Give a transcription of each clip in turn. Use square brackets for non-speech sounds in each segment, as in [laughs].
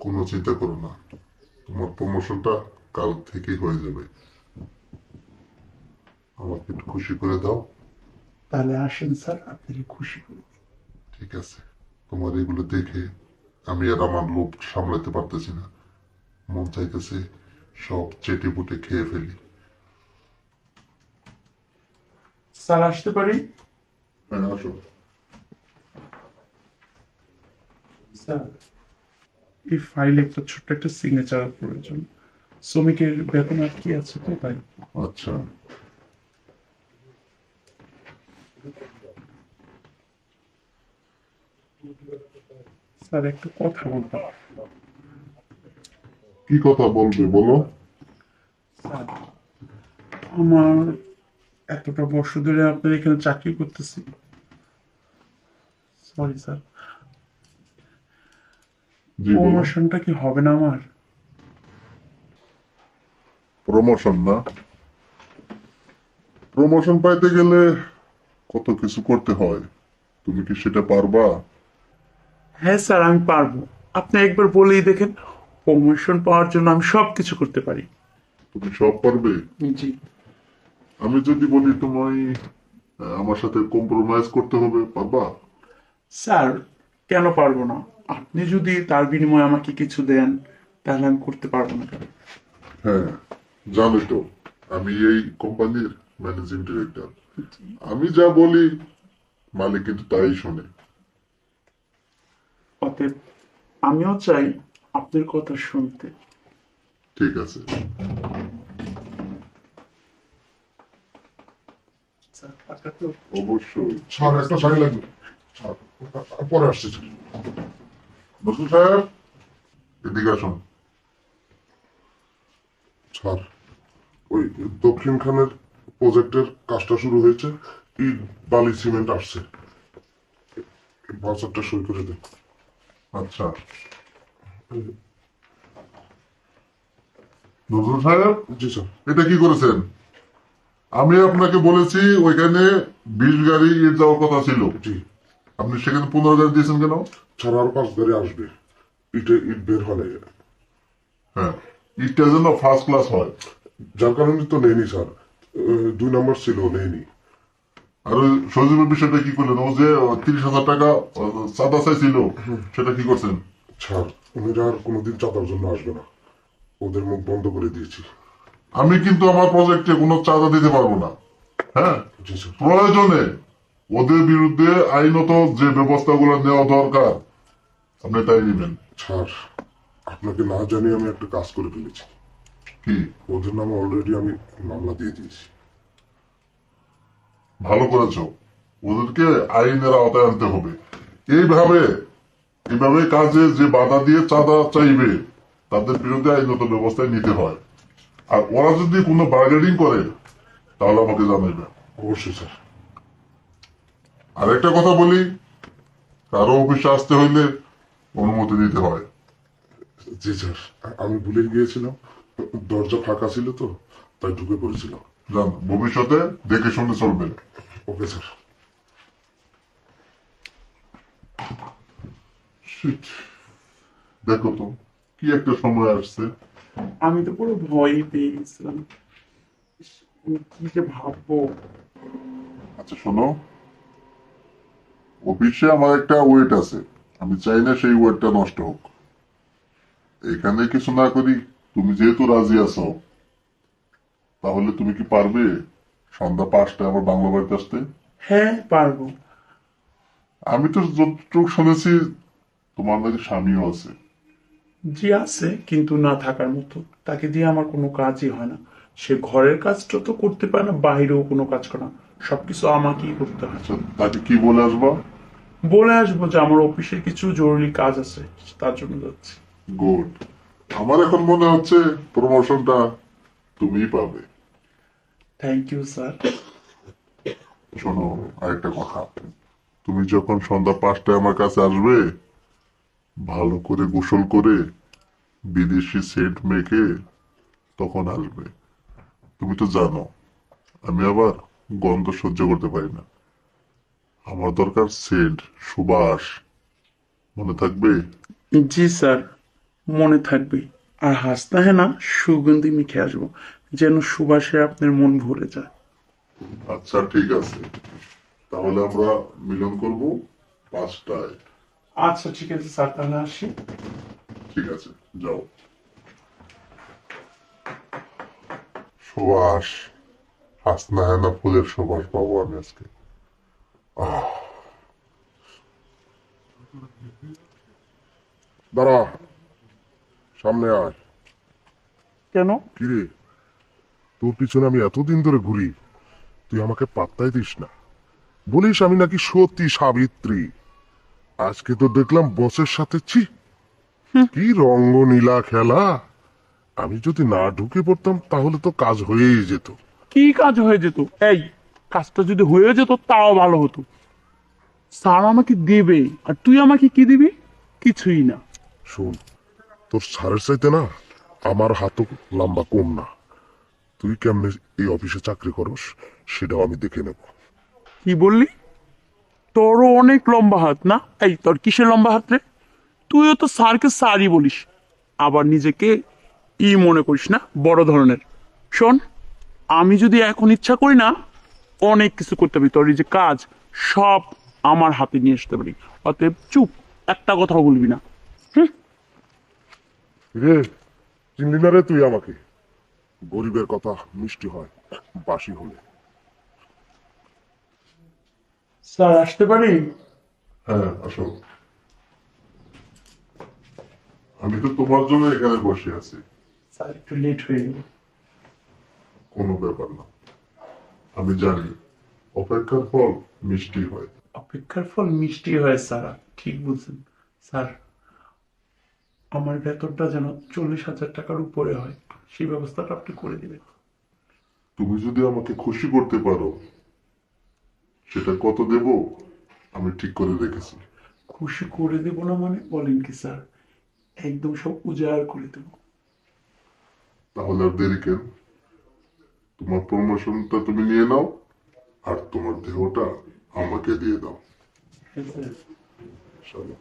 কোনো চিন্তা করো না। তোমার প্রমোশনটা কাল থেকেই হয়ে যাবে। আমাকে একটু খুশি করে দাও। তাহলে আসেন স্যার আপনাকে খুশি করি ঠিক আছে। তোমার এগুলো দেখে আমি আর আমার লোভ সামলাতে পারতেছি না। মন চাইতেছে সব চেটে বুটে খেয়ে ফেলি। স্যার আসতে পারি? হ্যাঁ আসো। স্যার এই ফাইলে একটা ছোট্ট একটা সিগনেচার প্রয়োজন। শ্রমিকের বেতন আর কি আছে তো তাই? আচ্ছা। স্যার একটা কথা বলতাম কি কথা বলবে বলো। স্যার আমার এতটা বর্ষ ধরে আপনার এখানে চাকরি করতেছি। Sorry sir. প্রমোশনটা কি হবে না আমার? প্রমোশন না? প্রমোশন পাইতে গেলে কত কিছু করতে হয়। তুমি কি সেটা পারবা? হ্যাঁ স্যার আমি পারব। আপনি একবার বলেই দেখেন প্রমোশন পাওয়ার জন্য আমি সব কিছু করতে পারি। তুমি সব পারবে? জি। আমি যদি বলি তোমায় আমার সাথে কম্প্রোমাইজ করতে হবে পারবা? স্যার কেন পারব না? আপনি যদি তার বিনিময়ে আমাকে কিছু দেন তাহলে আমি করতে পারব না। কেন হ্যাঁ জানো তো আমি এই কোম্পানির ম্যানেজিং ডিরেক্টর আমি যা বলি মালিক কিন্তু তাই শোনে। অতএব আমিও চাই আপনার কথা শুনতে। ঠিক আছে। স্যার তো অবশ্যই। স্যার একটা শাড়ি লাগবে। স্যার, পরে স্যার। নজরুল এদিকে আসুন। স্যার, ওই দক্ষিণ খানের প্রজেক্টের কাজটা শুরু হয়েছে। বালি সিমেন্ট আসছে। বাজারটা সই করে দেন। আচ্ছা। নজরুল সাহেব? জি, স্যার। এটা কি করেছেন? আমি আপনাকে বলেছি, ওইখানে বিশ গাড়ি যাওয়ার কথা ছিল। জি। আপনি সেখানে পনেরো গাড়ি দিয়েছেন কেন? ছাড়া আরও পাঁচ গাড়ি আসবে। ইটে ইট বের হলে। হ্যাঁ ইটটা যেন ফার্স্ট ক্লাস হয়। যার কারণে তো নেয়নি স্যার। দুই নম্বর ছিল নেয়নি। আর সজীবের বিষয়টা কি করলেন? ও যে তিরিশ হাজার টাকা চাঁদা চাইছিল সেটা কি করছেন? ছাড় উনিরা আর কোনোদিন চাঁদার জন্য আসবে না। ওদের মুখ বন্ধ করে দিয়েছি। আমি কিন্তু আমার প্রজেক্টে কোনো চাঁদা দিতে পারব না। হ্যাঁ? প্রয়োজনে ওদের বিরুদ্ধে আইনত যে ব্যবস্থাগুলো নেওয়া দরকার আপনি তাই নেবেন। ছাড় আপনাকে না জানিয়ে আমি একটা কাজ করে ফেলেছি। কি? ওদের নামে অলরেডি আমি মামলা দিয়ে দিয়েছি। ভালো করেছ। ওদেরকে আইনের আওতায় আনতে হবে। এইভাবে এইভাবে কাজে যে বাধা দিয়ে চাঁদা চাইবে তাদের বিরুদ্ধে আইনত ব্যবস্থায় নিতে হয়। আর ওরা যদি কোনো বার্গেনিং করে তাহলে আমাকে জানাইবে। অবশ্যই স্যার। আর একটা কথা বলি কারও অফিসে আসতে হইলে অনুমতি দিতে হয়। জি স্যার আমি ভুলে গিয়েছিলাম। দরজা ফাঁকা ছিল তো তাই ঢুকে পড়েছিলাম। জান ভবিষ্যতে দেখে শুনে চলবে। Okay sir. দেখো তো কি একটা সময় আসছে। আমি তো পুরো ভয় পেয়ে গেছিলাম। কি যে ভাববো। আচ্ছা শোনো অফিসে আমার একটা ওয়েট আছে। আমি চাই না সেই ওয়েটটা নষ্ট হোক। এখানে কিছু না করি তুমি যেহেতু রাজি আছো তাহলে তুমি কি পারবে সন্ধ্যা পাঁচটায় আমার বাংলা বাড়িতে আসতে? হ্যাঁ পারব। আমি তো যতটুকু শুনেছি তোমার নাকি স্বামীও আছে। জি আছে কিন্তু না থাকার মতো। তাকে দিয়ে আমার কোনো কাজই হয় না। সে ঘরের কাজটা তো করতে পারে না বাইরেও কোনো কাজ করে না। সবকিছু আমাকেই করতে হয় আচ্ছা তাকে কি বলে আসবা? বলে আসব যে আমার অফিসে কিছু জরুরি কাজ আছে তার জন্য যাচ্ছি। গুড আমার এখন মনে হচ্ছে প্রমোশনটা তুমিই পাবে। থ্যাংক ইউ স্যার শোনো আরেকটা কথা। তুমি যখন সন্ধ্যা পাঁচটায় আমার কাছে আসবে ভালো করে গোসল করে বিদেশি সেন্ট মেখে তখন আসবে। তুমি তো জানো আমি আবার গন্ধ সহ্য করতে পারি না। আমার দরকার সেন্ট সুবাস মনে থাকবে? জি স্যার। মনে থাকবে। আর হাসতে হ্যাঁ না সুগন্ধি মেখে আসব। যেন সুবাসে আপনার মন ভরে যায়। আচ্ছা ঠিক আছে। তাহলে আমরা মিলন করব পাঁচটায়। আচ্ছা ঠিক আছে স্যার। তাহলে আসি। ঠিক আছে যাও। সুবাস হাসনা হেনা ফুলের সুবাস পাবো আমি আজকে দাঁড়া সামনে আয় কেন? কিরে? তোর পিছনে আমি এতদিন ধরে ঘুরি তুই আমাকে পাত্তাই দিস না। বলিস আমি নাকি সত্যি সাবিত্রী। আজকে তো দেখলাম বসের সাথে ছি কি রঙ্গ নীলা খেলা। আমি যদি না ঢুকে পড়তাম তাহলে তো কাজ হয়েই যেত। কি কাজ হয়ে যেত? এই কাজটা যদি হয়ে যেত তাও ভালো হতো। স্যার আমাকে দেবে আর তুই আমাকে কি দিবি? কিছুই না। শোন তোর সারের চাইতে না আমার হাতও লম্বা কম না। তুই কেমনে এই অফিসে চাকরি করস সেটাও আমি দেখে নেব। কি বললি? তোরও অনেক লম্বা হাত না? এই তোর কিসের লম্বা হাত রে? তুইও তো স্যারকে স্যারই বলিস। আবার নিজেকে ই মনে করিস না বড় ধরনের। শোন আমি যদি এখন ইচ্ছা করি না অনেক কিছু করতে পারি। তোর এই যে কাজ সব আমার হাতে নিয়ে আসতে পারি। অতএব চুপ একটা কথাও বলবি না। রে চিনলি না রে তুই আমাকে? গরিবের কথা মিষ্টি হয় বাসি হলে। স্যার আসতে পারি? হ্যাঁ আসো। আমি তো তোমার জন্য এখানে বসে আছি। স্যার একটু লেট হয়ে গেল। কোনো ব্যাপার না। আমি জানি অপেক্ষার ফল মিষ্টি হয়। অপেক্ষার ফল মিষ্টি হয় স্যার ঠিক বুঝছেন স্যার আমার বেতনটা যেন চল্লিশ হাজার টাকার উপরে হয় সেই ব্যবস্থাটা আপনি করে দিবেন। তুমি যদি আমাকে খুশি করতে পারো সেটা কত দেব আমি ঠিক করে রেখেছি খুশি করে দেব না মানে? বলেন কি স্যার। একদম সব উজাড় করে দেব। তাহলে আর দেরি কেন? তোমার প্রমোশনটা তুমি নিয়ে নাও আর তোমার দেহটা আমাকে দিয়ে দাও। চলো।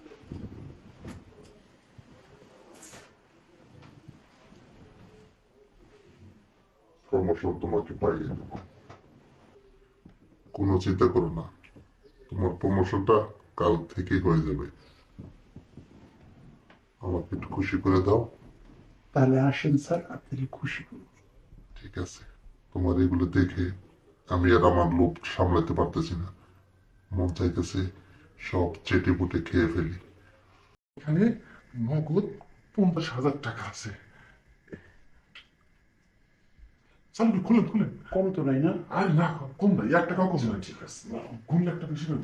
প্রমোশন তোমাকে পাইয়ে দেবো। কোনো চিন্তা করো না তোমার প্রমোশনটা কাল থেকেই হয়ে যাবে। আমাকে একটু খুশি করে দাও। তাহলে আসেন স্যার আপনাকে খুশি ঠিক আছে। তোমার এগুলো দেখে আমি আর আমার লোভ সামলাতে পারতেছি না মন চাইতেছে সব চেটে পুটে খেয়ে ফেলি এখানে নগদ পঞ্চাশ হাজার টাকা আছে চালু খুলেন খুলেন কম তো নাই না আর না কম নাই এক টাকাও কম নাই ঠিক আছে কোন একটা বেশি করে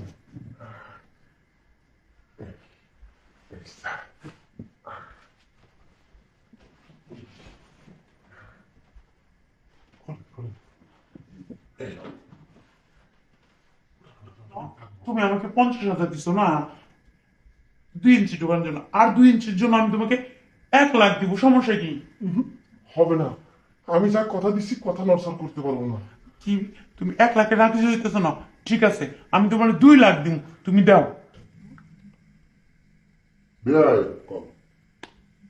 তুমি আমাকে পঞ্চাশ হাজার দিছো না? দুই ইঞ্চি ঢোকানোর জন্য আর দুই ইঞ্চির জন্য আমি তোমাকে এক লাখ দিব সমস্যা কি? হবে না। আমি যা কথা দিচ্ছি কথা নড়চড় করতে পারব না। কি তুমি এক লাখের রাখতে দিতেছো না? ঠিক আছে আমি তোমার দুই লাখ দিব তুমি দাও।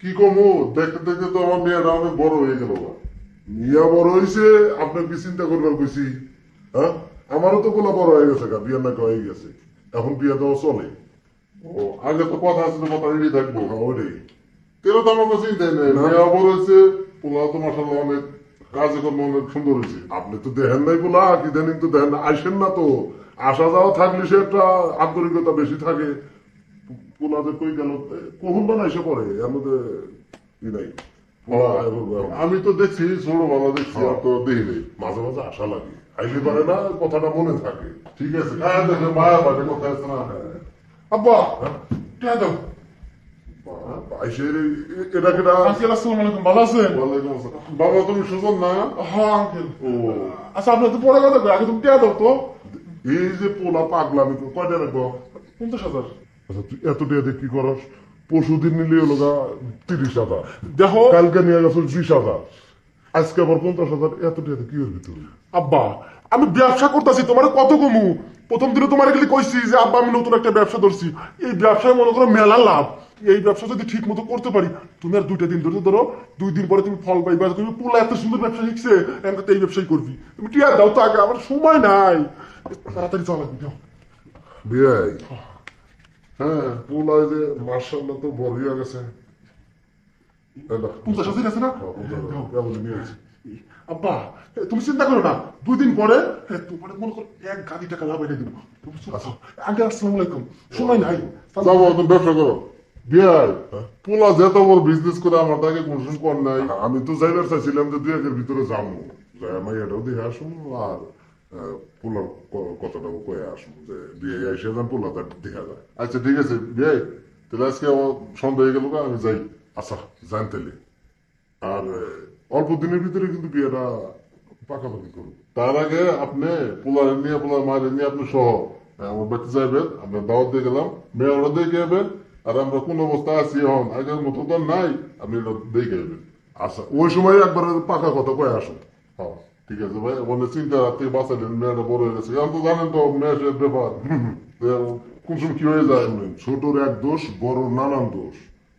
কি কমু? দেখতে দেখতে তো আমার মেয়েরা অনেক বড় হয়ে গেল মিয়া বড় হয়েছে আপনার কি চিন্তা করবার কইছি? হ্যাঁ? আমারও তো গোলা বড় হয়ে গেছে গা বিয়ার নাকি হয়ে গেছে। এখন বিয়া দেওয়া চলে। ও আগে তো কথা ছিল কথা রেডি থাকব। ওরে। তেরো তো আমাকে চিন্তাই নেই? মেয়া বড় হয়েছে পোলা তো মাসাল্লাহ অনেক কাজে কর্ম অনেক সুন্দর হয়েছে। আপনি তো দেখেন নাই বলা কি দেন তো দেখেন না আইসেন না তো। আসা যাওয়া থাকলে সে একটা আন্তরিকতা বেশি থাকে। পোলাতে কই গেল কখন বা এসে পড়ে? এর মধ্যে ই নাই। পোলা। আমি তো দেখছি ছোট ভালো দেখছি আর তো দেখি নেই। মাঝে মাঝে আশা লাগে। আইলে পারে না কথাটা মনে থাকে। ঠিক আছে? হ্যাঁ দেখে মায়া বাজে কথা আছে না? আব্বা ভালো আছেন? ওয়ালাইকুম আসসালাম। বাবা তুমি সুজন না? হ্যাঁ আচ্ছা আপনি তো পরে কথা আগে তুমি টিয়া দাও তো এই যে পোলা পাগলা আমি তো কয়টা রাখব পঞ্চাশ হাজার। আচ্ছা তুই এত টাকা কি করস? পরশু দিন নিলে হলো তিরিশ হাজার। দেখো কালকে নিয়ে গেছো বিশ হাজার। আজকে আবার পঞ্চাশ হাজার এত টাকা কি করবি তুই আব্বা আমি ব্যবসা করতেছি তোমার কত কমু? প্রথম দিনে তোমার গেলে কইছি যে আব্বা আমি নতুন একটা ব্যবসা ধরছি। এই ব্যবসায় মনে করো মেলা লাভ। এই ব্যবসা যদি ঠিক মতো করতে পারি তুমি আর দুইটা দিন ধরে ধরো দুই দিন পরে তুমি ফল পাইবা তুমি পোলা এত সুন্দর ব্যবসা শিখছে এখন তো এই ব্যবসাই করবি। তুমি টিয়া দাও তো আগে আমার সময় নাই। তাড়াতাড়ি চল লাগবে যাও। বিয়াই। হ্যাঁ পোলায় যে মার্শাল্লাহ তো বড় হয়ে গেছে। আছে না। আব্বা তুমি চিন্তা করো না পরে তোমার মনে করো এক গাড়ি টাকা লাভ এনে দিব তুমি আগে আসসালামু আলাইকুম সময় নাই তুমি ব্যবসা করো বিয়ার পোলা বড় বিজনেস করে আমার তাকে কোন কর নাই আমি তো যাইবার চাইছিলাম যে দুই একের ভিতরে যাব যাই আমি এটাও দেখে আসুন আর পোলার কথাটাও কয়ে আসুন যে বিয়ে এসে যান পোলাটা দেখা যায় আচ্ছা ঠিক আছে বিয়াই তাহলে আজকে আমার সন্ধ্যা হয়ে গেল আমি যাই আচ্ছা জানতেলে আর অল্প দিনের ভিতরে কিন্তু বিয়েটা পাকাপাকি করব। তার আগে আপনি পোলার নিয়ে, পোলার মায়ের নিয়ে আপনি সহ আমার বাড়িতে যাইবেন আপনার দাওয়াত দিয়ে গেলাম মেয়ে ওরা দেখে যাবেন, আর আমরা কোন অবস্থায় আছি এখন? আগের মতো তো নাই, আপনি দেখে যাবেন। আচ্ছা ওই সময় একবার পাকা কথা কয়ে আসুন। হ্যাঁ ঠিক আছে ভাই ওখানে চিন্তা থেকে বাঁচালেন, মেয়েটা বড় হয়ে গেছে। এখন তো জানেন তো, মেয়ের ব্যাপার। [laughs] কোন কি হয়ে যায়। ছোটর এক দোষ বড় নানান দোষ।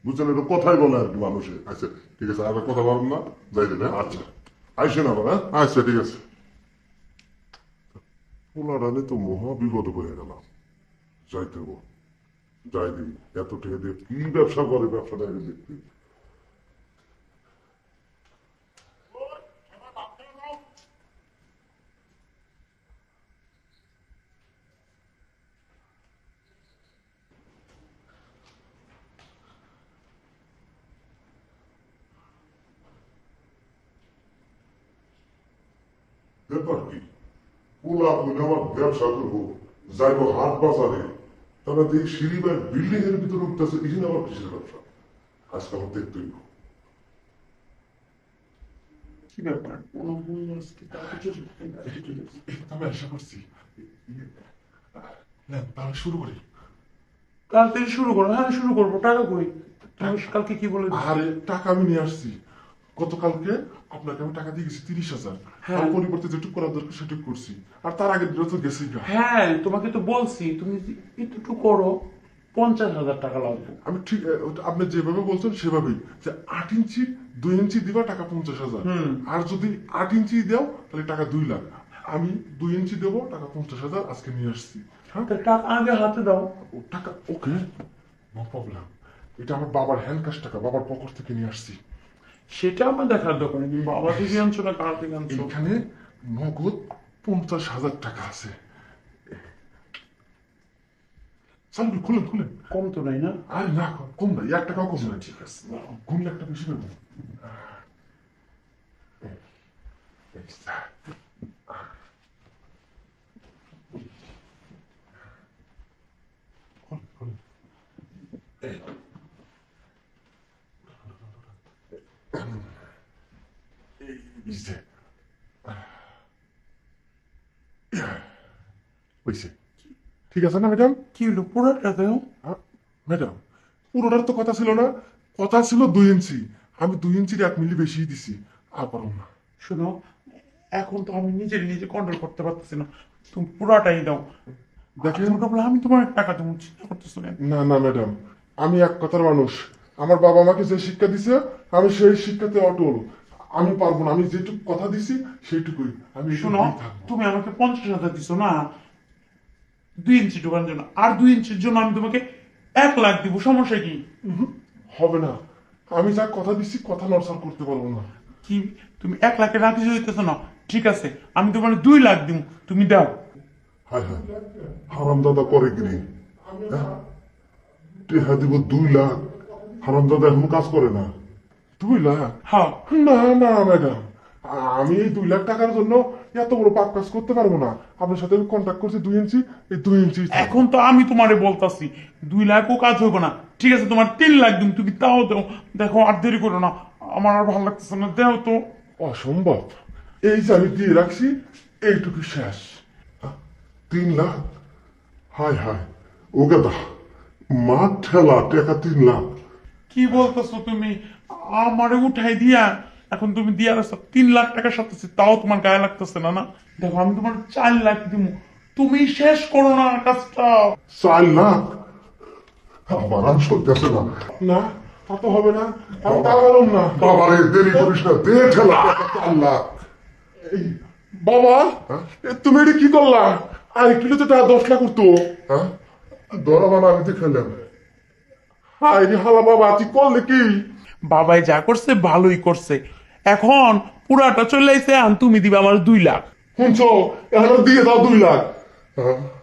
বুঝছেন এটা কথাই বলে আর কি মানুষে। আচ্ছা ঠিক আছে আর কথা বলেন না। যাই দেন হ্যাঁ? আচ্ছা। আইসেন আবার হ্যাঁ? আচ্ছা ঠিক আছে। পোলারালে তো মহা বিপদ হয়ে গেলাম। যাইতে যাই দিই এত টাকা দিয়ে কি ব্যবসা করে ব্যবসাটা দেখতে? ব্যাপার কি পোলা বলে আমার ব্যবসা করব যাইবো হাট বাজারে তারা দেখি সিঁড়ি বা বিল্ডিং এর ভিতরে উঠতেছে আমার কিসের ব্যবসা আজকে আমার দেখতেই। কি ব্যাপার আমি আশা করছি নেন তাহলে শুরু করি কাল থেকে শুরু করো হ্যাঁ শুরু করব টাকা কই কালকে কি বলে? আরে টাকা আমি নিয়ে আসছি গতকালকে আপনাকে আমি টাকা দিয়ে গেছি তিরিশ হাজার। হ্যাঁ। আর পরিবর্তে যেটুকু করার দরকার সেটুকু করছি। আর তার দিনও তো গেছি হ্যাঁ তোমাকে তো বলছি তুমি একটু করো পঞ্চাশ হাজার টাকা লাগবে। আমি ঠিক আপনি যেভাবে বলছেন সেভাবেই। যে আট ইঞ্চি দুই ইঞ্চি দিবা টাকা পঞ্চাশ হাজার। আর যদি আট ইঞ্চি দাও তাহলে টাকা দুই লাখ। আমি দুই ইঞ্চি দেবো টাকা পঞ্চাশ হাজার আজকে নিয়ে আসছি। হ্যাঁ? টাকা আগে হাতে দাও। টাকা ওকে। নো প্রবলেম এটা আমার বাবার হ্যান্ড ক্যাশ টাকা বাবার পকেট থেকে নিয়ে আসছি। সেটা আমার দেখার দোকানে তুমি বাবা থেকে আনছো না কার থেকে আনছো? এখানে নগদ পঞ্চাশ হাজার টাকা আছে। সামনে খুলেন খুলেন। কম তো নাই না? আরে না কম নাই। এক টাকাও কম নাই। ঠিক আছে। একটা বেশি নেব। হয়েছে ঠিক আছে না ম্যাডাম কি হলো? পুরোটা দাও? ম্যাডাম পুরোটার তো কথা ছিল না। কথা ছিল দুই ইঞ্চি। আমি দুই ইঞ্চির এক মিলি বেশি দিছি। আর পারো না। শোনো এখন তো আমি নিজের নিজে কন্ট্রোল করতে পারতেছি না। তুমি পুরাটাই দাও। দেখেন। বলে আমি তোমার টাকা দেবো চিন্তা করতেছো না না না ম্যাডাম আমি এক কথার মানুষ। আমার বাবা আমাকে যে শিক্ষা দিছে আমি সেই শিক্ষাতে অটল। আমি পারব না। আমি যেটুকু কথা দিছি সেইটুকুই আমি শোনো তুমি আমাকে পঞ্চাশ হাজার দিছো না? দুই ইঞ্চি ঢোকানোর জন্য। আর দুই ইঞ্চির জন্য আমি তোমাকে এক লাখ দিব। সমস্যা কি? হবে না। আমি যা কথা দিছি কথা নড়চড় করতে পারব না। কি? তুমি এক লাখে রাখি হইতেছো না? ঠিক আছে আমি তোমার দুই লাখ দিব তুমি দাও। হায় হায়। হারাম দাদা করে কি হ্যাঁ? টেহা দিব দুই লাখ। হারাম দাদা এখন কাজ করে না। দুই লাখ। হ্যাঁ না না ম্যাডাম। আমি এই দুই লাখ টাকার জন্য এত বড় পাপ কাজ করতে পারব না। আপনার সাথে আমি কন্ট্যাক্ট করছি দুই ইঞ্চি এই দুই ইঞ্চি। এখন তো আমি তোমারে বলতাছি দুই লাখও কাজ হইব না। ঠিক আছে তোমার তিন লাখ দিন তুমি তাও দাও। দেখো আর দেরি করো না। আমার আর ভালো লাগতেছে না দেও তো। অসম্ভব। এই যে আমি দিয়ে রাখছি এইটুকু শেষ। তিন লাখ? হায় হায় ও গাদা মাঠ ঠেলা টাকা তিন লাখ। কি বলতেছো তুমি? আমারে উঠাই দিয়া এখন তুমি দিয়া রাখছো তিন লাখ টাকা সাথে তাও তোমার গায়ে লাগতেছে না না? দেখো আমি তোমার চার লাখ দিব তুমি শেষ করো না কাজটা। চার লাখ? আমার আর না। না তা তো হবে না। আমি তা পারলাম না। বাবা রে দেরি করিস না দে ঠেলা। আল্লাহ বাবা তুমি এটা কি করলা? আর একটু তো টাকা দশ লাখ করতো হ্যাঁ? দরা আমি তো খেলাম। হাই রে হালা বাবা তুই করলে কি? বাবাই যা করছে ভালোই করছে। এখন পুরাটা চলে আইছে আন তুমি দিবা আমার দুই লাখ। শুনছো? এখন দিয়ে দাও দুই লাখ। হ্যাঁ।